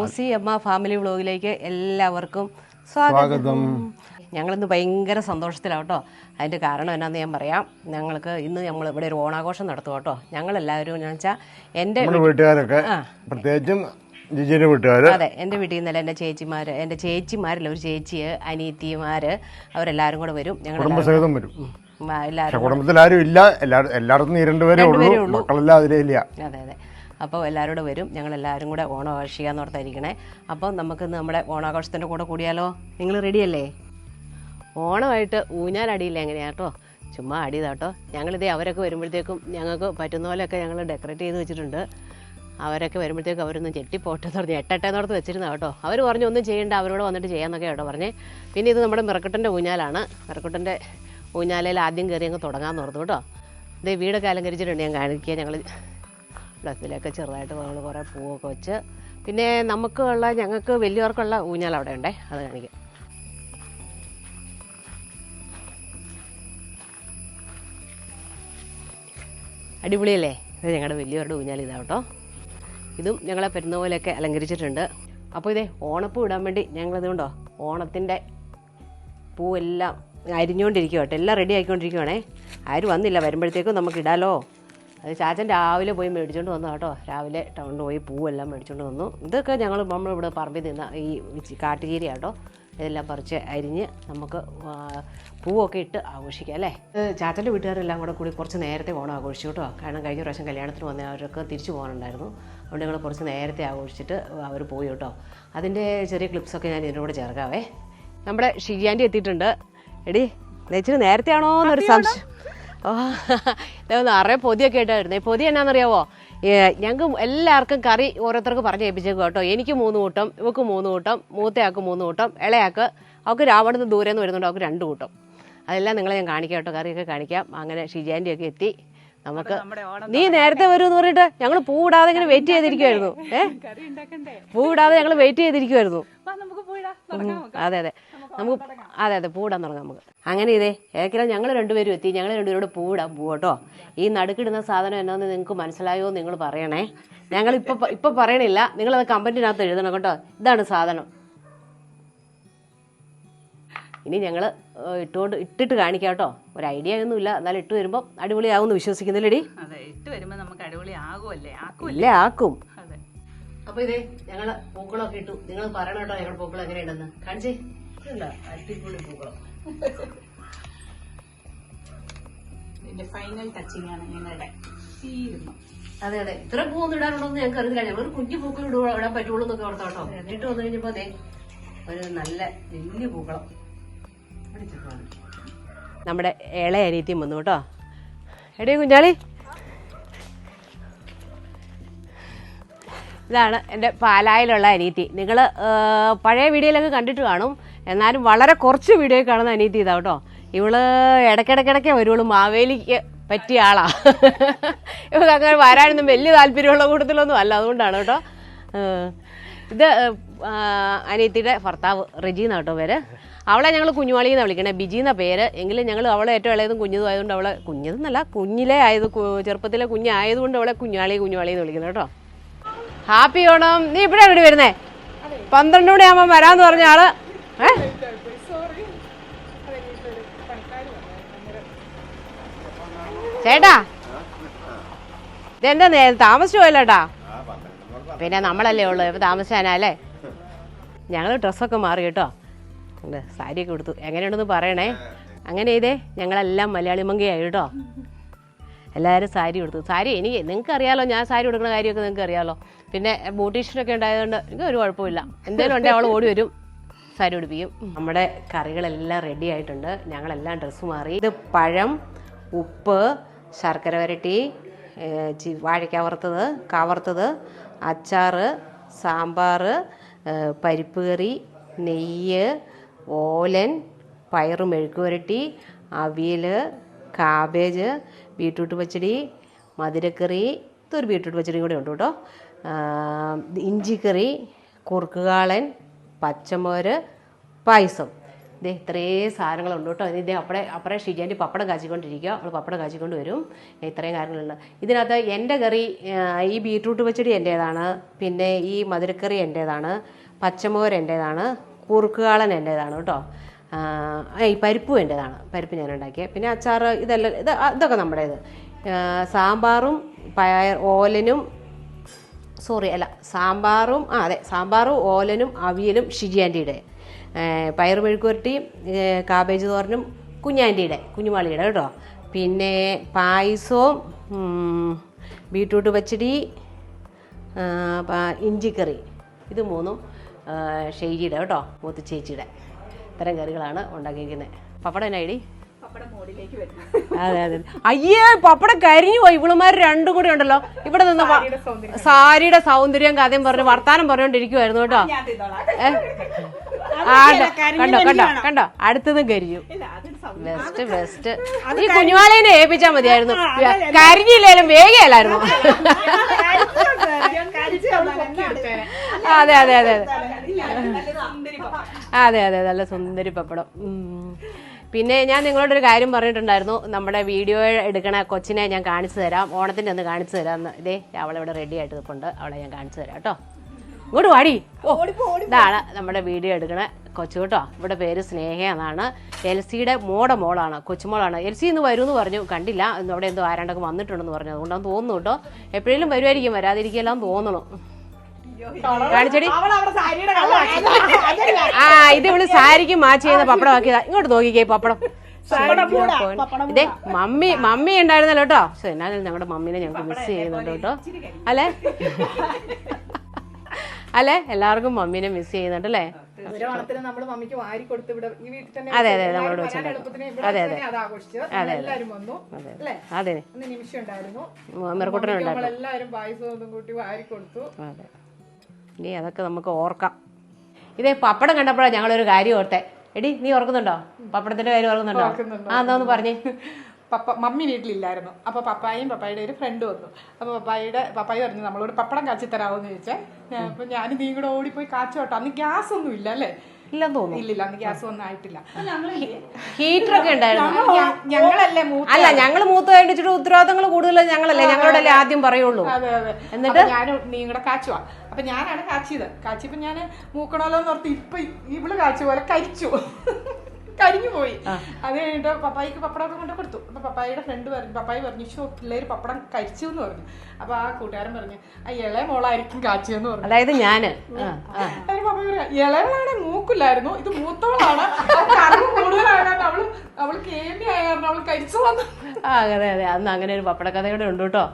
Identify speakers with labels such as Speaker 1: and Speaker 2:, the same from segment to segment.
Speaker 1: O C അമ്മ family വ്ളോഗിലേക്ക് എല്ലാവർക്കും സ്വാഗതം. ഞങ്ങളിന്ന് ഭയങ്കര സന്തോഷത്തിലാണ് കേട്ടോ. അതിന്റെ കാരണം എന്നാന്ന് ഞാൻ പറയാം. ഞങ്ങൾക്ക് ഇന്ന് നമ്മൾ ഇവിടെ ഒരു ഓണാഘോഷം നടത്തും കേട്ടോ. ഞങ്ങളെല്ലാവരും എന്ന് വെച്ചാൽ
Speaker 2: എന്റെ വീട്ടുകാരൊക്കെ പ്രത്യേകിച്ചും ജിജിയുടെ
Speaker 1: അതെ എന്റെ വീട്ടിൽ നിന്നല്ല എന്റെ ചേച്ചിമാർ എന്റെ ചേച്ചിമാരല്ല ഒരു ചേച്ചി അനിയത്തിമാർ അവരെല്ലാവരും കൂടെ വരും. ഞങ്ങൾ
Speaker 2: കുടുംബസഹിതം വരും.
Speaker 1: എല്ലാവരും
Speaker 2: കുടുംബത്തിൽ ആരും ഇല്ല. എല്ലാ എല്ലായിടത്തും ഈ രണ്ടുപേരേ ഉള്ളൂ. മക്കളെല്ലാം അതിലേ ഇല്ല.
Speaker 1: അതെ അതെ. അപ്പോൾ എല്ലാവരും കൂടെ വരും. ഞങ്ങൾ എല്ലാവരും കൂടെ ഓണം ആഘോഷിക്കാന്ന് ഓർത്തായിരിക്കണേ അപ്പോൾ നമുക്ക് നമ്മുടെ ഓണാഘോഷത്തിന്റെ കൂടെ കൂടിയാലോ? നിങ്ങൾ റെഡിയല്ലേ ഓണമായിട്ട് ഊഞ്ഞാലടിയില്ല എങ്ങനെയാ കേട്ടോ ചുമ്മാ അടിയതാട്ടോ ഞങ്ങളിതേ അവരൊക്കെ വരുമ്പോഴത്തേക്കും ഞങ്ങൾക്ക് പറ്റുന്ന പോലെയൊക്കെ ഞങ്ങൾ ഡെക്കറേറ്റ് ചെയ്ത് വെച്ചിട്ടുണ്ട്. അവരൊക്കെ വരുമ്പോഴത്തേക്കും അവരൊന്നും ചെട്ടിപ്പോട്ടെ എന്ന് പറഞ്ഞ് എട്ടെട്ടെന്നോടത്ത് വെച്ചിരുന്ന കേട്ടോ അവർ പറഞ്ഞു ഒന്നും ചെയ്യേണ്ട അവരോട് വന്നിട്ട് ചെയ്യാമെന്നൊക്കെ കേട്ടോ പറഞ്ഞേ. പിന്നെ ഇത് നമ്മുടെ മിറക്കുട്ടന്റെ ഊഞ്ഞാലാണ്. മിറക്കുട്ടന്റെ ഊഞ്ഞാലയിൽ ആദ്യം കയറി അങ്ങ് തുടങ്ങാമെന്ന് ഓർത്തു കേട്ടോ ഇതേ വീടൊക്കെ അലങ്കരിച്ചിട്ടുണ്ട് ഞാൻ കാണിക്കുക ഞങ്ങൾ ഡക്കിലൊക്കെ ചെറുതായിട്ട് നമ്മൾ കുറേ പൂവൊക്കെ വെച്ച് പിന്നെ നമുക്ക് ഉള്ള ഞങ്ങൾക്ക് വലിയവർക്കുള്ള ഊഞ്ഞാൽ അവിടെ ഉണ്ടേ അത് കാണിക്കാം. അടിപൊളിയല്ലേ? ഇത് ഞങ്ങളുടെ വലിയവരുടെ ഊഞ്ഞാൽ ഇതാ കേട്ടോ. ഇതും ഞങ്ങളെ പെരുന്നോലൊക്കെ അലങ്കരിച്ചിട്ടുണ്ട്. അപ്പോൾ ഇതേ ഓണപ്പൂ ഇടാൻ വേണ്ടി ഞങ്ങളിതുകൊണ്ടോ ഓണത്തിന്റെ പൂവെല്ലാം അരിഞ്ഞുകൊണ്ടിരിക്കുക കേട്ടോ. എല്ലാം റെഡി ആയിക്കൊണ്ടിരിക്കുവാണേ. ആരും വന്നില്ല വരുമ്പോഴത്തേക്കും നമുക്ക് ഇടാലോ. അത് ചാച്ചൻ രാവിലെ പോയി മേടിച്ചുകൊണ്ട് വന്നു കേട്ടോ. രാവിലെ ടൗണിൽ പോയി പൂവെല്ലാം മേടിച്ചുകൊണ്ട് വന്നു. ഇതൊക്കെ ഞങ്ങൾ നമ്മളിവിടെ പറമ്പിൽ നിന്ന ഈ കാട്ടുചീര കേട്ടോ. ഇതെല്ലാം പറിച്ച് അരിഞ്ഞ് നമുക്ക് പൂവൊക്കെ ഇട്ട് ആഘോഷിക്കാം അല്ലേ? ചാച്ചന്റെ വീട്ടുകാരെല്ലാം കൂടെ കൂടി കുറച്ച് നേരത്തെ ഓണം ആഘോഷിച്ചു കേട്ടോ. കാരണം കഴിഞ്ഞ പ്രാവശ്യം കല്യാണത്തിന് വന്ന അവരൊക്കെ തിരിച്ചു പോകാനുണ്ടായിരുന്നു. അതുകൊണ്ട് ഞങ്ങൾ കുറച്ച് നേരത്തെ ആഘോഷിച്ചിട്ട് അവർ പോയി കേട്ടോ. അതിന്റെ ചെറിയ ക്ലിപ്സൊക്കെ ഞാൻ ഇതിനോട് ചേർക്കാവേ. നമ്മുടെ ഷിജിയാന്റെ എത്തിയിട്ടുണ്ട്. എടി ഇച്ചിരി നേരത്തെ ആണോ? എന്നൊരു സംശയം. നിറയെ പൊതിയൊക്കെ ആയിട്ടായിരുന്നു പൊതി എന്നാണെന്നറിയാവോ ഞങ്ങൾക്ക് എല്ലാവർക്കും കറി ഓരോരുത്തർക്ക് പറഞ്ഞു ഏൽപ്പിച്ചേക്കും കേട്ടോ. എനിക്ക് മൂന്ന് കൂട്ടം ഇവക്ക് മൂന്ന് കൂട്ടം മൂത്തയാൾക്ക് മൂന്ന് കൂട്ടം ഇളയാൾക്ക് അവൾക്ക് രാവണത്ത് ദൂരെ നിന്ന് വരുന്നുണ്ട് അവൾക്ക് രണ്ട് കൂട്ടം. അതെല്ലാം നിങ്ങളെ ഞാൻ കാണിക്കാം കേട്ടോ കറിയൊക്കെ കാണിക്കാം. അങ്ങനെ ഷിജാന്റെ ഒക്കെ എത്തി. നമുക്ക് നീ നേരത്തെ വരും എന്ന് പറഞ്ഞിട്ട് ഞങ്ങൾ പൂ ഇടാതെ ഇങ്ങനെ വെയിറ്റ് ചെയ്തിരിക്കുമായിരുന്നു ഏഹ് പൂ ഇടാതെ ഞങ്ങൾ വെയിറ്റ് ചെയ്തിരിക്കുമായിരുന്നു അതെ അതെ. നമുക്ക് അതെ അതെ പൂടാൻ തുടങ്ങാം നമുക്ക്. അങ്ങനെ ഇതേ ഏക്കരം ഞങ്ങൾ രണ്ടുപേരും എത്തി. ഞങ്ങൾ രണ്ടുപേരോട് പൂടാൻ പോകട്ടോ ഈ നടുക്കിടുന്ന സാധനം എന്നാന്ന് നിങ്ങൾക്ക് മനസ്സിലായോ നിങ്ങൾ പറയണേ. ഞങ്ങൾ ഇപ്പൊ ഇപ്പൊ പറയണില്ല. നിങ്ങളത് കമ്പനിനകത്ത് എഴുതണം കേട്ടോ. ഇതാണ് സാധനം. ഇനി ഞങ്ങൾ ഇട്ടുകൊണ്ട് ഇട്ടിട്ട് കാണിക്കാം കേട്ടോ. ഒരു ഐഡിയ ഒന്നുമില്ല എന്നാലും ഇട്ട് വരുമ്പോൾ അടിപൊളിയാവും വിശ്വസിക്കുന്നില്ലടി.
Speaker 3: അതെ ഇട്ട് വരുമ്പോൾ നമുക്ക് അടിപൊളി ആകുമല്ലേ ആക്കും
Speaker 1: ഇല്ലേ ആക്കും.
Speaker 3: അതെ.
Speaker 1: അപ്പൊ ഇതേ ഞങ്ങൾ പൂക്കളൊക്കെ ഇട്ടു. നിങ്ങൾ പറയണം കേട്ടോ ഞങ്ങൾ പൂക്കൾ എങ്ങനെയുണ്ടെന്ന്. കാണിച്ചേ. ഇതുണ്ടോ? അടിപൊളി പൂക്കളം.
Speaker 3: ഇതിന്റെ ഫൈനൽ ടച്ചിങ് ആണ് ഞങ്ങളുടെ തീരുന്നു
Speaker 1: അതെ അതെ. ഇത്ര പൂവൊന്നും ഇടാനുണ്ടോന്ന് ഞാൻ അറിയില്ല ഞങ്ങൾ ഒരു കുഞ്ഞു പൂക്കൾ ഇടുക ഇടാൻ പറ്റുള്ളൂ എന്നൊക്കെ ഓർത്തോ കേട്ടോ. ഇട്ട് വന്നു കഴിഞ്ഞപ്പോ അതെ ഒരു നല്ല വലിയ പൂക്കളം. നമ്മുടെ ഇളയ അനിയത്തിയും വന്നു കേട്ടോ. എടേ കുഞ്ഞാളി. ഇതാണ് എന്റെ പാലായിലുള്ള അനീതി നിങ്ങൾ പഴയ വീഡിയോയിലൊക്കെ കണ്ടിട്ട് കാണും. എന്നാലും വളരെ കുറച്ച് വീഡിയോ കാണുന്ന അനീതി ഇതാ കേട്ടോ. ഇവൾ ഇടയ്ക്കിടയ്ക്കിടയ്ക്കേ വരുള്ളൂ മാവേലിക്ക് പറ്റിയ ആളാ. ഇവൾക്ക് അങ്ങനെ വരാനൊന്നും വലിയ താല്പര്യമുള്ള കൂട്ടത്തിലൊന്നും അല്ല. അതുകൊണ്ടാണ് കേട്ടോ. ഇത് അനിയത്തിയുടെ ഭർത്താവ് റെജീന കേട്ടോ പേര്. അവളെ ഞങ്ങൾ കുഞ്ഞുവാളി എന്നാണ് വിളിക്കണേ. ബിജി എന്ന പേര്. എങ്കിലും ഞങ്ങൾ അവളെ ഏറ്റവും ഇളയതും കുഞ്ഞതും ആയതുകൊണ്ട് അവളെ കുഞ്ഞതെന്നല്ല കുഞ്ഞിലെ ആയത് ചെറുപ്പത്തിലെ കുഞ്ഞായതുകൊണ്ട് അവളെ കുഞ്ഞാളി കുഞ്ഞുവാളി എന്ന് വിളിക്കുന്നത് കേട്ടോ. ഹാപ്പി ഓണം. നീ ഇപ്പോഴാണ് ഇവിടെ വരുന്നേ? പന്ത്രണ്ട് മണിയാകുമ്പോൾ വരാമെന്ന് പറഞ്ഞ ആൾ. ചേട്ടാ ഇതെന്താ താമസിച്ചു പോയല്ലോട്ടാ? പിന്നെ നമ്മളല്ലേ ഉള്ളു ഇപ്പൊ താമസിച്ചാനല്ലേ? ഞങ്ങൾ ഡ്രസ്സൊക്കെ മാറി കേട്ടോ. സാരി സാരിയൊക്കെ കൊടുത്തു എങ്ങനെയുണ്ടെന്ന് പറയണേ? അങ്ങനെ ഇതേ ഞങ്ങളെല്ലാം മലയാളി മങ്കയായി കേട്ടോ. എല്ലാവരും സാരി കൊടുത്തു സാരി എനിക്ക് നിങ്ങൾക്ക് അറിയാലോ ഞാൻ സാരി കൊടുക്കുന്ന കാര്യമൊക്കെ നിങ്ങൾക്ക് അറിയാലോ പിന്നെ ബ്യൂട്ടീഷ്യനൊക്കെ ഉണ്ടായതുകൊണ്ട് എനിക്ക് ഒരു കുഴപ്പമില്ല. എന്തേലും ഉണ്ടെങ്കിൽ അവൾ ഓടി വരും. സാരി ഉടുപ്പിക്കും. നമ്മുടെ കറികളെല്ലാം റെഡി ആയിട്ടുണ്ട്. ഞങ്ങളെല്ലാം ഡ്രസ്സ് മാറി. ഇത് പഴം ഉപ്പ് ശർക്കര വരട്ടി വാഴയ്ക്ക വറുത്തത് കവർത്തത് അച്ചാറ് സാമ്പാർ പരിപ്പ് കറി നെയ്യ് ഓലൻ പയറ് മെഴുക്ക് പുരട്ടി അവിയൽ കാബേജ് ബീട്രൂട്ട് പച്ചടി മധുരക്കറി. ഇതൊരു ബീട്രൂട്ട് പച്ചടിയും കൂടെ ഉണ്ട് കേട്ടോ. ഇഞ്ചിക്കറി കുറുക്കുകാളൻ പച്ചമോര് പായസം. ഇതേ ഇത്രയും സാധനങ്ങളുണ്ട് കേട്ടോ. ഇതേ അപ്പടെ അപ്പറേ ഷിജാന്റെ പപ്പടം കാച്ചിക്കൊണ്ടിരിക്കുക. അവൾ പപ്പടം കാച്ചിക്കൊണ്ട് വരും. ഇത്രയും കാര്യങ്ങളുണ്ട്. ഇതിനകത്ത് എന്റെ കറി ഈ ബീട്രൂട്ട് പച്ചടി എന്റേതാണ്. പിന്നെ ഈ മധുരക്കറി എന്റേതാണ്. പച്ചമോര് എന്റേതാണ്. കുറുക്കുകാളൻ എന്റേതാണ് കേട്ടോ. ഈ പരിപ്പും എന്റേതാണ്. പരിപ്പ് ഞാൻ ഉണ്ടാക്കിയത് പിന്നെ അച്ചാർ ഇതെല്ലാം ഇത് ഇതൊക്കെ നമ്മുടേത്. സാമ്പാറും പയർ ഓലനും സോറി അല്ല സാമ്പാറും ആ അതെ സാമ്പാറും ഓലനും അവിയലും ഷിജി ആന്റിയുടെ പയർ മെഴുക്കുവരട്ടിയും കാബേജ് തോരനും കുഞ്ഞാന്റിയുടെ കുഞ്ഞുമാളിയുടെ കേട്ടോ. പിന്നെ പായസവും ബീട്രൂട്ട് പച്ചടി ഇഞ്ചിക്കറി. ഇത് മൂന്നും ഷെയ്ജിയുടെ കേട്ടോ മൂത്ത് ചേച്ചിയുടെ. ഇത്തരം കറികളാണ് ഉണ്ടാക്കിയിരിക്കുന്നത്. പപ്പടം എന്നാ
Speaker 3: വരുന്നു
Speaker 1: അതെ അതെ. അയ്യേ പപ്പട കരിഞ്ഞു പോയി. ഇവളുമാർ രണ്ടും കൂടി ഉണ്ടല്ലോ. ഇവിടെ നിന്ന് സാരിയുടെ സൗന്ദര്യം. കഥയും പറഞ്ഞു വർത്താനം പറഞ്ഞോണ്ടിരിക്കുവായിരുന്നു കേട്ടോ. കണ്ടോ, കണ്ടോ കണ്ടോ അടുത്തതും കരിഞ്ഞു. ബെസ്റ്റ് ബെസ്റ്റ് ഈ കുഞ്ഞുമാലേനെ ഏൽപ്പിച്ചാൽ മതിയായിരുന്നു. കരിഞ്ഞില്ലേലും വേഗയല്ലായിരുന്നു. അതെ അതെ. അതെ അതെ
Speaker 3: നല്ല സുന്ദരി പപ്പടം.
Speaker 1: അതെ അതെ നല്ല സുന്ദരി പപ്പടം. ഉം. പിന്നെ ഞാൻ നിങ്ങളോടൊരു കാര്യം പറഞ്ഞിട്ടുണ്ടായിരുന്നു. നമ്മുടെ വീഡിയോ എടുക്കണ കൊച്ചിനെ ഞാൻ കാണിച്ചു തരാം. ഓണത്തിന്റെ ഒന്ന് കാണിച്ചു തരാം എന്ന് ഇതേ അവളിവിടെ റെഡി ആയിട്ട് നിൽപ്പുണ്ട് അവളെ ഞാൻ കാണിച്ചു തരാം കേട്ടോ. ഇങ്ങോട്ട് വാടി. ഇതാണ് നമ്മുടെ വീഡിയോ എടുക്കണ കൊച്ചു കേട്ടോ. ഇവിടെ പേര് സ്നേഹ എന്നാണ്. എൽസിയുടെ മോടെ മോളാണ് കൊച്ചുമോളാണ്. എൽസി ഇന്ന് വരും എന്ന് പറഞ്ഞു. കണ്ടില്ല. ഇന്ന് അവിടെ എന്തോ ആരാണ്ടൊക്കെ വന്നിട്ടുണ്ടെന്ന് പറഞ്ഞു. അതുകൊണ്ടാണ് തോന്നുന്നു കേട്ടോ. എപ്പോഴേലും വരുമായിരിക്കും വരാതിരിക്കുകയെല്ലാം തോന്നണം. കാണിച്ചടി. ആ ഇത് ഇവൾ സാരിക്ക് മാച്ച് ചെയ്യുന്ന പപ്പടം ആക്കിയതാ. ഇങ്ങോട്ട് നോക്കിക്കേ പപ്പടം. ഇതേ മമ്മി മമ്മി ഉണ്ടായിരുന്നല്ലോ കേട്ടോ. പക്ഷെ എന്നാലും ഞങ്ങളുടെ മമ്മീനെ ഞങ്ങൾക്ക് മിസ് ചെയ്യുന്നുണ്ട് കേട്ടോ. അല്ലേ? അല്ലെ? എല്ലാവർക്കും മമ്മീനെ മിസ് ചെയ്യുന്നുണ്ട് അല്ലേ?
Speaker 4: അതെ
Speaker 1: അതെ അതെ,
Speaker 4: അതെ,
Speaker 1: നമ്മളോട് അതെ
Speaker 4: അതെ,
Speaker 1: അത്
Speaker 4: അതെ. ഉണ്ടായിരുന്നു.
Speaker 1: മെറക്കൂട്ടനുണ്ടായിരുന്നു അതെ. ഇനി അതൊക്കെ നമുക്ക് ഓർക്കാം. ഇതേ പപ്പടം കണ്ടപ്പോഴാണ് ഞങ്ങളൊരു കാര്യം ഓർത്തെ. എടി നീ ഓർക്കുന്നുണ്ടോ? പപ്പടത്തിന്റെ കാര്യം ഓർക്കുന്നുണ്ടോ? ആ എന്താന്ന് പറഞ്ഞു.
Speaker 4: പപ്പ മമ്മി വീട്ടിലില്ലായിരുന്നു. അപ്പൊ പപ്പായും പപ്പായുടെ ഒരു ഫ്രണ്ട് വന്നു. അപ്പൊ പപ്പായുടെ പപ്പായി പറഞ്ഞു നമ്മളോട് പപ്പടം കാച്ചി തരാമോന്ന് ചോദിച്ചേ. അപ്പൊ ഞാൻ നീ കൂടെ ഓടിപ്പോയി കാച്ചോട്ടോ അന്ന് ഗ്യാസ് ഒന്നും ഇല്ല അല്ലേ?
Speaker 1: ഇല്ലെന്ന് തോന്നുന്നു.
Speaker 4: ഇല്ലില്ല അന്ന് ഗ്യാസ് ഒന്നും ആയിട്ടില്ല.
Speaker 1: ഉണ്ടായിരുന്നു.
Speaker 4: ഞ- ഞങ്ങളല്ലേ മൂത്ത
Speaker 1: അല്ല ഞങ്ങൾ മൂത്ത് കഴിഞ്ഞിട്ട് ഉത്തരവാദിത്തങ്ങൾ കൂടുതൽ ഞങ്ങളല്ലേ. ഞങ്ങളോടല്ലേ ആദ്യം പറയുള്ളൂ.
Speaker 4: അതെ അതെ.
Speaker 1: എന്നിട്ട്?
Speaker 4: ഞാൻ നീ കൂടെ കാച്ചുവാ. അപ്പൊ ഞാനാണ് കാച്ചിയത്. കാച്ചിയപ്പോ ഞാൻ മൂക്കണമല്ലോ എന്ന് ഓർത്ത് ഇപ്പൊ ഇവൾ കാച്ചു പോലെ കരിച്ചു. കരിഞ്ഞു പോയി. അത് കഴിഞ്ഞിട്ട് പപ്പായിക്ക് പപ്പടമൊക്കെ കൊണ്ട് കൊടുത്തു. അപ്പൊ പപ്പായിയുടെ ഫ്രണ്ട് പറഞ്ഞു പപ്പായി പറഞ്ഞു ഷോ പിള്ളേര് പപ്പടം കരിച്ചു എന്ന് പറഞ്ഞു. അപ്പോൾ ആ കൂട്ടുകാരൻ പറഞ്ഞു ആ ഇളയ മോളായിരിക്കും കാച്ചിയെന്ന് പറഞ്ഞു.
Speaker 1: അതായത് ഞാൻ.
Speaker 4: അതിന് പപ്പായി പറയാം ഇളയവളാണ് മൂക്കില്ലായിരുന്നു ഇത് മൂത്തവളാണ്. അവൾ അറിവ് അവൾ അവൾ അവൾ ആയ കാരണം അവൾ കരിച്ചു വന്നു.
Speaker 1: അതെ അതെ. അന്ന് അങ്ങനെ ഒരു പപ്പടക്കഥ കൂടെ ഉണ്ട് കേട്ടോ.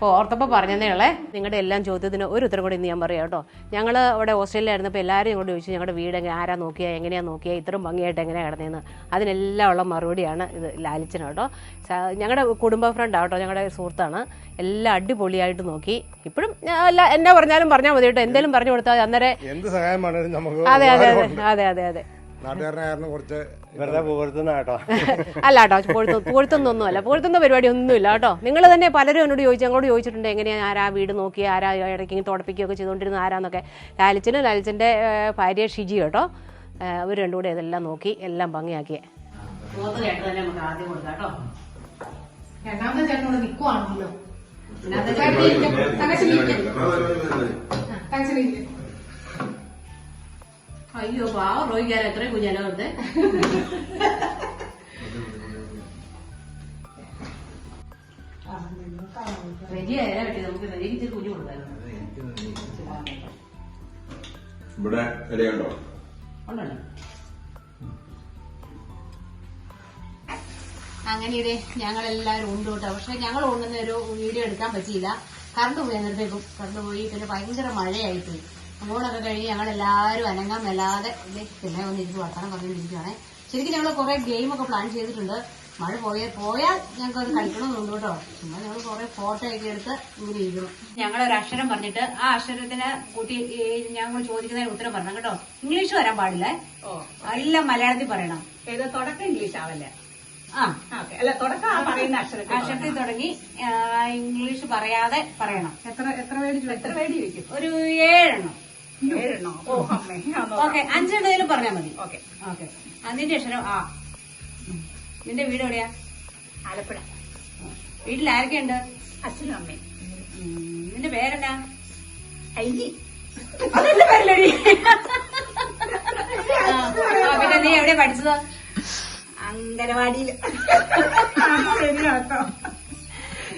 Speaker 1: അപ്പോൾ ഓർത്തപ്പോൾ പറഞ്ഞതേ ഉള്ളേ. നിങ്ങളുടെ എല്ലാം ചോദ്യത്തിന് ഒരു ഉത്തരം കൂടി ഇന്ന് ഞാൻ പറയാം കേട്ടോ. ഞങ്ങൾ അവിടെ ഓസ്ട്രേലിയയിലായിരുന്നപ്പോൾ എല്ലാവരും ഇങ്ങോട്ട് ചോദിച്ചു ഞങ്ങളുടെ വീട് ആരാ നോക്കിയാൽ എങ്ങനെയാണ് നോക്കിയാൽ ഇത്രയും ഭംഗിയായിട്ട് എങ്ങനെയാണ് കിടന്നതെന്ന് അതിനെല്ലാം ഉള്ള മറുപടിയാണ് ഇത് ലാലിച്ചന കേട്ടോ. ഞങ്ങളുടെ കുടുംബ ഫ്രണ്ട് ആട്ടോ ഞങ്ങളുടെ സുഹൃത്താണ്. എല്ലാം അടിപൊളിയായിട്ട് നോക്കി. ഇപ്പോഴും എല്ലാ എന്നാ പറഞ്ഞാലും പറഞ്ഞാൽ മതി കേട്ടോ. എന്തെങ്കിലും പറഞ്ഞു കൊടുത്താൽ അന്നേരം
Speaker 2: എന്ത് സഹായം
Speaker 1: അതെ അതെ അതെ അതെ അതെ അതെ.
Speaker 2: നാട്ടുകാരനായിരുന്നു കുറച്ച്
Speaker 5: വെറുതെ പുകഴ്ത്തുന്ന കേട്ടോ.
Speaker 1: അല്ല കേട്ടോ പുകഴ്ത്തുന്നൊന്നും അല്ല. പുകഴ്ത്തുന്ന പരിപാടി ഒന്നുമില്ല കേട്ടോ. നിങ്ങൾ തന്നെ പലരും എന്നോട് ചോദിച്ചു ഞങ്ങളോട് ചോദിച്ചിട്ടുണ്ട് എങ്ങനെയാണ് ആരാ വീട് നോക്കി ആരാ ഇടയ്ക്ക് തുടപ്പിക്കുകയൊക്കെ ചെയ്തുകൊണ്ടിരുന്ന ആരാന്നൊക്കെ. ലാലിച്ചനും ലാലിച്ചന്റെ ഭാര്യ ഷിജി കേട്ടോ. അവർ രണ്ടും കൂടെ ഇതെല്ലാം നോക്കി എല്ലാം ഭംഗിയാക്കിയേ
Speaker 4: രണ്ടാമത്തെ ചേട്ടനോട്
Speaker 1: അയ്യോ പാവം റോഹിക്കാൻ എത്രയും കുഞ്ഞാലോ വെറുതെ? റെജി ആയാലും പറ്റി നമുക്ക് റെഡി ഇച്ചിരി കുഞ്ഞു കൊടുക്കായിരുന്നു
Speaker 6: ഇവിടെ ഇലയുണ്ടോ?
Speaker 1: ഉണ്ടല്ലോ. അങ്ങനെ ഇതേ ഞങ്ങൾ എല്ലാവരും ഉണ്ട് കേട്ടോ. പക്ഷെ ഞങ്ങൾ ഉണ്ടെന്ന് ഒരു വീഡിയോ എടുക്കാൻ പറ്റിയില്ല. കറണ്ട് പോയി അന്നേരത്തേക്കും കറണ്ട് പോയി. പിന്നെ ഭയങ്കര മഴയായിപ്പോയി അങ്ങോട്ടൊക്കെ കഴിഞ്ഞ് ഞങ്ങൾ എല്ലാവരും അനങ്ങാൻ മെല്ലാതെ പിന്നെ പിന്നെ ഇരുന്ന് വർത്തമാനം പറഞ്ഞുകൊണ്ടിരിക്കുകയാണ്. ശരിക്കും ഞങ്ങൾ കുറെ ഗെയിമൊക്കെ പ്ലാൻ ചെയ്തിട്ടുണ്ട്. മഴ പോയ പോയാൽ ഞങ്ങൾക്ക് അത് കളിക്കണമെന്നുണ്ട് കേട്ടോ. ചുമ്മാ ഞങ്ങൾ കുറെ ഫോട്ടോ ഒക്കെ എടുത്ത് ഇങ്ങനെ ഇരിക്കണം ഞങ്ങളൊരു അക്ഷരം പറഞ്ഞിട്ട് ആ അക്ഷരത്തിന് കൂട്ടി ഞങ്ങൾ ചോദിക്കുന്നതിന് ഉത്തരം പറഞ്ഞു കേട്ടോ. ഇംഗ്ലീഷ് വരാൻ പാടില്ലേ?
Speaker 3: ഓ.
Speaker 1: എല്ലാം മലയാളത്തിൽ പറയണം.
Speaker 3: ഏത് തുടക്കം ഇംഗ്ലീഷ് ആവല്ലേ?
Speaker 1: ആ.
Speaker 3: അല്ല തുടക്കം പറയുന്ന അക്ഷരത്തിൽ
Speaker 1: അക്ഷരത്തിൽ തുടങ്ങി. ഇംഗ്ലീഷ് പറയാതെ പറയണം.
Speaker 4: എത്ര എത്ര പേര്
Speaker 3: എത്ര പേടി ചോദിക്കും?
Speaker 1: ഒരു ഏഴെണ്ണം.
Speaker 3: ഏഴെണ്ണോ ഓ അമ്മേ.
Speaker 1: ഓക്കെ അഞ്ചെണ്ണേലും പറഞ്ഞാൽ മതി.
Speaker 3: ഓക്കെ.
Speaker 1: ഓക്കെ. അതിന്റെ അക്ഷരം ആ. നിന്റെ വീട് എവിടെയാ?
Speaker 3: ആലപ്പുഴ.
Speaker 1: വീട്ടിൽ ആരൊക്കെയുണ്ട്?
Speaker 3: അച്ഛനും അമ്മയും.
Speaker 1: നിന്റെ പേരെന്നാ
Speaker 3: ഐജി
Speaker 1: അതെന്റെ പേരല്ലടി ആ, പിന്നെ നീ എവിടെയാ പഠിച്ചത്?
Speaker 3: അംഗനവാടിയിൽ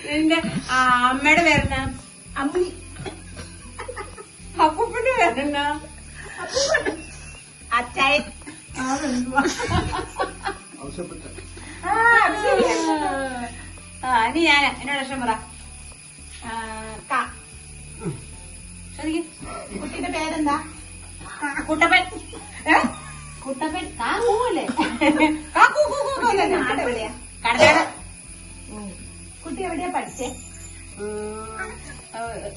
Speaker 1: നിന്റെ ആ, അമ്മയുടെ പേരെന്നാ
Speaker 3: അമ്മി
Speaker 1: അപ്പൂപ്പന്റെ പേരെന്നാ?
Speaker 3: അച്ചായൻ.
Speaker 1: ആ ഇനി ഞാൻ എന്നോട് അക്ഷരം പറ.
Speaker 3: ക. കുട്ടിയുടെ പേരെന്താ?
Speaker 1: കുട്ടപ്പൻ? കുട്ടപ്പൻ. കാ കൂവല്ലേ?
Speaker 3: കുട്ടിയുടെ നാട് എവിടെയാ?
Speaker 1: കടനാട്
Speaker 3: കുട്ടി എവിടെയാ പഠിച്ചേ?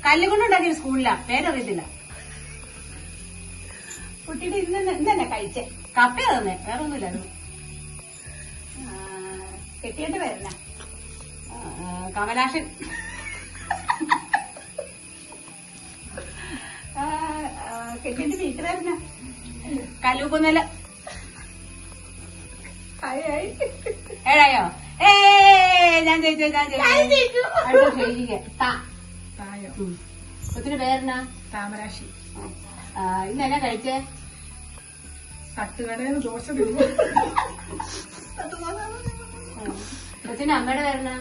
Speaker 1: കല്ലുകൊണ്ടുണ്ടാക്കിയ സ്കൂളിലാ. പേരറിയത്തില്ല.
Speaker 3: കുട്ടിയുടെ ഇന്ന് ഇന്നല്ലേ കഴിച്ചേ.
Speaker 1: കപ്പയാ തന്നെ. വേറെ ഒന്നുമില്ലായിരുന്നു
Speaker 3: ആ, കെട്ടിയുടെ പേരെന്നാ
Speaker 1: ആ, കമലാഷൻ
Speaker 3: ആ, ആ, കെട്ടിയുടെ വീട്ടുപേരെന്നാ
Speaker 1: കല്ലൂക്കുന്നല്ല
Speaker 3: ഹായ് ഹായ്
Speaker 1: ഏഴായോ? ഏ ഞാൻ ചോദിച്ചു ഞാൻ ജയിച്ചു. കൊച്ചിന്റെ പേരെന്നാ?
Speaker 4: താമരാശി.
Speaker 1: ഇന്ന് എന്നാ കഴിച്ചേ?
Speaker 4: തട്ടുകടയിൽ ദോശ
Speaker 1: കൊച്ചിന്റെ അമ്മയുടെ പേരെന്നാ.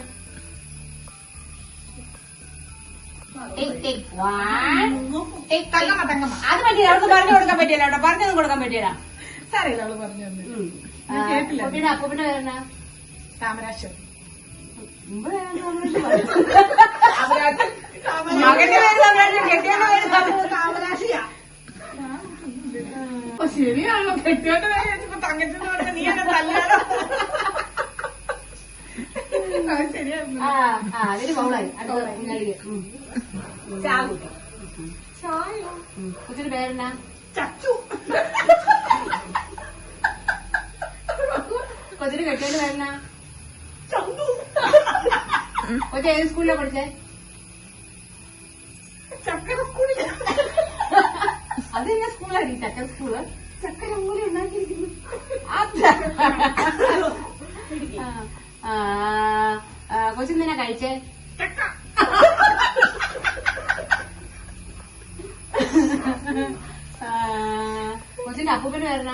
Speaker 1: അത് പറ്റില്ല അവർക്ക് പറഞ്ഞു കൊടുക്കാൻ പറ്റില്ല കേട്ടോ. പറഞ്ഞൊന്നും കൊടുക്കാൻ പറ്റില്ല
Speaker 4: അവൾ പറഞ്ഞു കേട്ടില്ല.
Speaker 1: അപ്പൂപ്പിന്റെ പേരെന്നാ?
Speaker 4: താമരാശി.
Speaker 1: മകന്റെ പേര് പേര്
Speaker 3: താമരാശിയാ.
Speaker 4: ശരിയാണോ കെട്ടിയോണ്ട് കാര്യം വെച്ചപ്പോ തങ്ങച്ചെന്ന് പറഞ്ഞ നീ എന്നെ തല്ലാടോ ശരിയായിരുന്നു.
Speaker 1: പേരെന്നാ?
Speaker 3: ചച്ചു.
Speaker 1: കൊച്ചിന് കെട്ടിയുടെ പേരെന്നാ? കൊച്ചി ഏത് സ്കൂളിലാ പഠിച്ചേ? അത് തന്നെ സ്കൂളായിരിക്കും ചക്കൻ സ്കൂൾ. ചക്കര മൂല ഉണ്ടാക്കിയിരിക്കുന്നു. ആ, ആ, കൊച്ചിന് തന്നെ കഴിച്ചേ? കൊച്ചിന്റെ അപ്പൂപ്പന് വരണ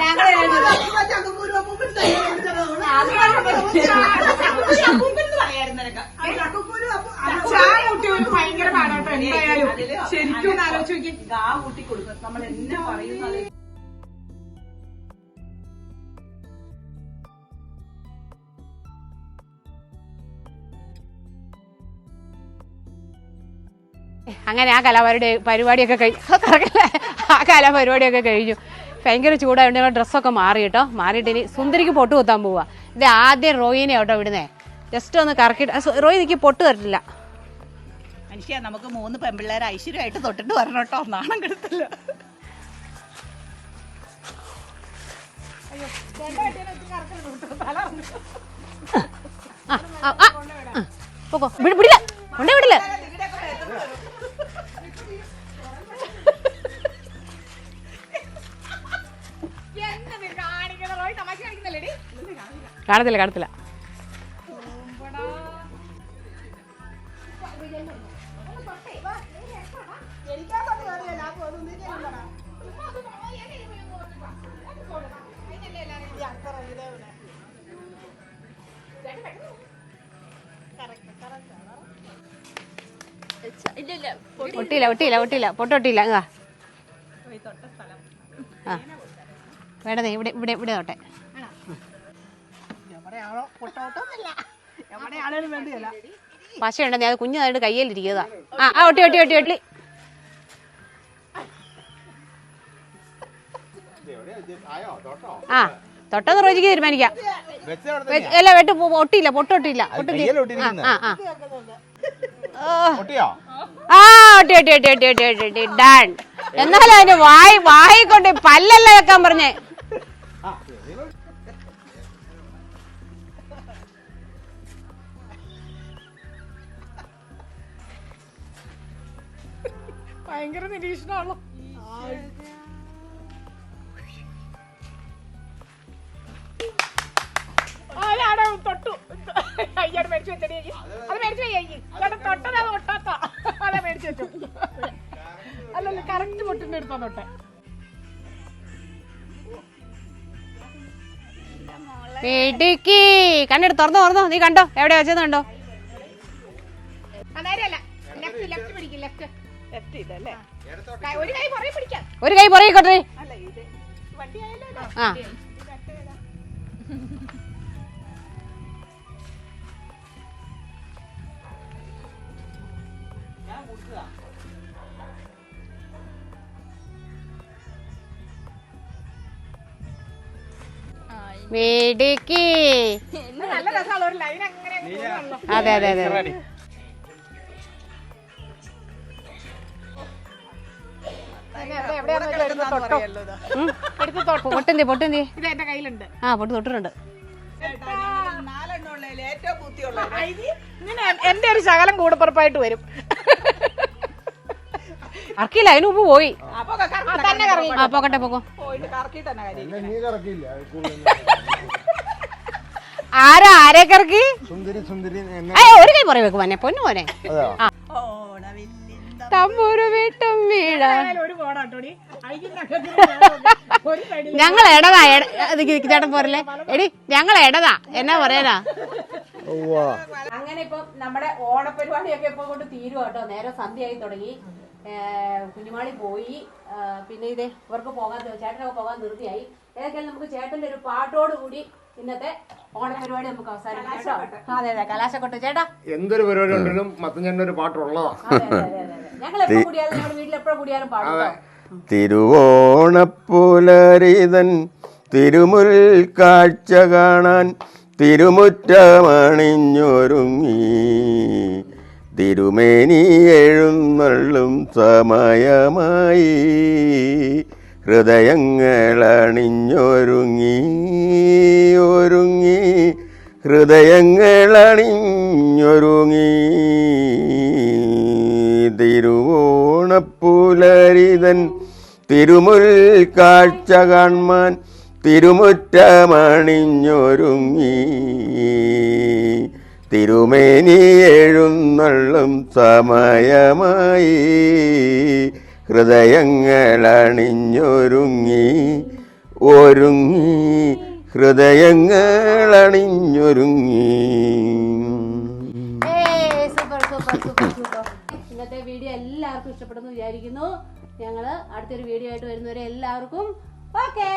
Speaker 1: ഞങ്ങളെ
Speaker 4: ചായ കുട്ടി ഒരു ഭയങ്കര പാടാട്ടോ എന്തായാലും ശരിക്കും ഒന്ന് ആലോചിച്ച് നോക്കി.
Speaker 3: ഗാ കൂട്ടി കൊടുക്കും നമ്മൾ എന്നെ പറയുന്നത്
Speaker 1: അങ്ങനെ ആ കലാപരിപാടി പരിപാടിയൊക്കെ കഴിഞ്ഞു ആ കലാപരിപാടിയൊക്കെ കഴിഞ്ഞു. ഭയങ്കര ചൂടായതുകൊണ്ട് ഞങ്ങൾ ഡ്രസ്സൊക്കെ മാറി കേട്ടോ. മാറിയിട്ട് ഇനി സുന്ദരിക്ക് പൊട്ട് കുത്താൻ പോവുക ഇത് ആദ്യം റോയിനെ കേട്ടോ വിടുന്നേ. ജസ്റ്റ് ഒന്ന് കറക്കിട്ട് റോയിനിക്ക് സു- റോയി എനിക്ക് പൊട്ട് തരില്ല
Speaker 3: മനുഷ്യ നമുക്ക് മൂന്ന് പെമ്പിള്ളേർ ഐശ്വര്യമായിട്ട് തൊട്ടിട്ട് വരണം കേട്ടോ. നാണം കെടുത്തില്ല.
Speaker 1: വിടില്ല. കൊണ്ടേ വിടില്ല. കാണത്തില്ല കാണത്തില്ല ഒട്ടിയില്ല ഒട്ടിയില്ല ഒട്ടിയില്ല പൊട്ടൊട്ടിയില്ല. ഇങ്ങാ ആ. വേണ്ടത് ഇവിടെ ഇവിടെ ഇവിടെ തൊട്ടെ. പശ നീ അത് കുഞ്ഞതായിട്ട് കയ്യിലിരിക്കുന്നതാ ആ ആ ഒട്ടി ഒട്ടി ഒട്ടി ഒട്ടി. ആ. തൊട്ട നിർവചിക്ക് തീരുമാനിക്കാം. അല്ല വെട്ട് ഒട്ടിയില്ല പൊട്ടൊട്ടില്ല ആ ഒട്ടി ഒട്ടി ഒട്ടി ഒട്ടി ഒട്ടി ഒട്ടി ഒട്ടി. ഡാൻ എന്നാലും അതിന്റെ വായി വായി കൊണ്ട് പല്ലല്ല വെക്കാൻ പറഞ്ഞേ.
Speaker 4: ഭയങ്കര നിരീക്ഷണമാണല്ലോ. ആരാണ് തൊട്ടു? അയ്യാട് മേടിച്ചു വെച്ചടി അത് മേടിച്ചു അയ്യി. ചേട്ടൻ തൊട്ടത് അത് ഒട്ടാത്ത അതെ മേടിച്ചു വെച്ചു. അല്ലല്ല കറക്റ്റ് പൊട്ടിന്റെ എടുത്താ തൊട്ടെ.
Speaker 1: ഇടുക്കി. കണ്ണെടുത്ത് തുറന്നു തുറന്നു. നീ കണ്ടോ? എവിടെ വെച്ചത് കണ്ടോ?
Speaker 4: ഒരു കൈ പുറകെ പിടിക്കാം.
Speaker 1: ഒരു കൈ പുറകെ
Speaker 3: കൊട്ടേ ഇത്
Speaker 4: നല്ല രസമുള്ള ഒരു ലൈൻ അങ്ങനെ അങ്ങ്
Speaker 1: അതെ അതെ. അതെ പൊട്ടുന്തി പൊട്ടുന്തി.
Speaker 4: ഇത് എന്റെ കയ്യിലുണ്ട്
Speaker 1: ആ പൊട്ട് തൊട്ടിട്ടുണ്ട്
Speaker 4: എന്റെ ഒരു ശകലം കൂടപ്പുറപ്പായിട്ട് വരും.
Speaker 1: അർക്കില്ല അതിന് മുമ്പ് പോയി. ആ
Speaker 2: നീ കറക്കില്ല
Speaker 1: ആരാ ആരെ കറക്കി?
Speaker 2: സുന്ദരി സുന്ദരി
Speaker 1: അയ്യ ഒരു കൈ പുറകെ വെക്കും എന്നെ പൊന്നു മോനെ. തമ്പൂരു വീട്ടും വീട്. ഞങ്ങൾ ഇത് ചേട്ടൻ പോരല്ലേ? എടി ഞങ്ങൾ എടതാ എന്നാ പറയാനാ. അങ്ങനെ ഇപ്പൊ നമ്മുടെ ഓണപരിപാടിയൊക്കെ ഇപ്പൊ കൊണ്ട് തീരുവാട്ടോ നേരെ സന്ധ്യയായി തുടങ്ങി. കുഞ്ഞുമാളി പോയി. പിന്നെ ഇതേ ഇവർക്ക് പോകാൻ ചേട്ടനൊക്കെ പോകാൻ നിർത്തിയായി ഏതൊക്കെയാലും നമുക്ക് ചേട്ടന്റെ ഒരു പാട്ടോട് കൂടി ഇന്നത്തെ ഓണപരിപാടി നമുക്ക് അവസാനിപ്പിക്കാം കേട്ടോ. അതെ അതെ കലാശക്കൊട്ട് ചേട്ടാ?
Speaker 2: എന്തൊരു പരിപാടി ഉണ്ടെങ്കിലും മത്തഞ്ഞന്റെ ഒരു പാട്ടുള്ളതാ.
Speaker 1: ഞങ്ങൾ എപ്പോ കൂടിയാലും ഞങ്ങളുടെ വീട്ടിൽ എപ്പോഴും കൂടിയാലും പാടും തിരുവോണപ്പൂലരിതൻ
Speaker 5: തിരുവോണപ്പുലരിതൻ തിരുമുൽ കാഴ്ച കാണാൻ തിരുമുറ്റമണിഞ്ഞൊരുങ്ങി. തിരുമേനി എഴുന്നള്ളും സമയമായി. ഹൃദയങ്ങളണിഞ്ഞൊരുങ്ങി ഒരുങ്ങി ഹൃദയങ്ങളണിഞ്ഞൊരുങ്ങി. തിരുവോണപ്പുലരിതൻ തിരുമുൽ കാഴ്ച കാൺമാൻ തിരുമുറ്റമണിഞ്ഞൊരുങ്ങി. തിരുമേനി എഴുന്നള്ളും സമയമായി. ഹൃദയങ്ങളണിഞ്ഞൊരുങ്ങി ഒരുങ്ങി ഹൃദയങ്ങളണിഞ്ഞൊരുങ്ങി.
Speaker 1: ഇന്നത്തെ വീഡിയോ എല്ലാവർക്കും ഇഷ്ടപ്പെടുന്നു വിചാരിക്കുന്നു. ഞങ്ങൾ അടുത്തൊരു വീഡിയോ ആയിട്ട് വരുന്നവരെ എല്ലാവർക്കും ഓക്കേ.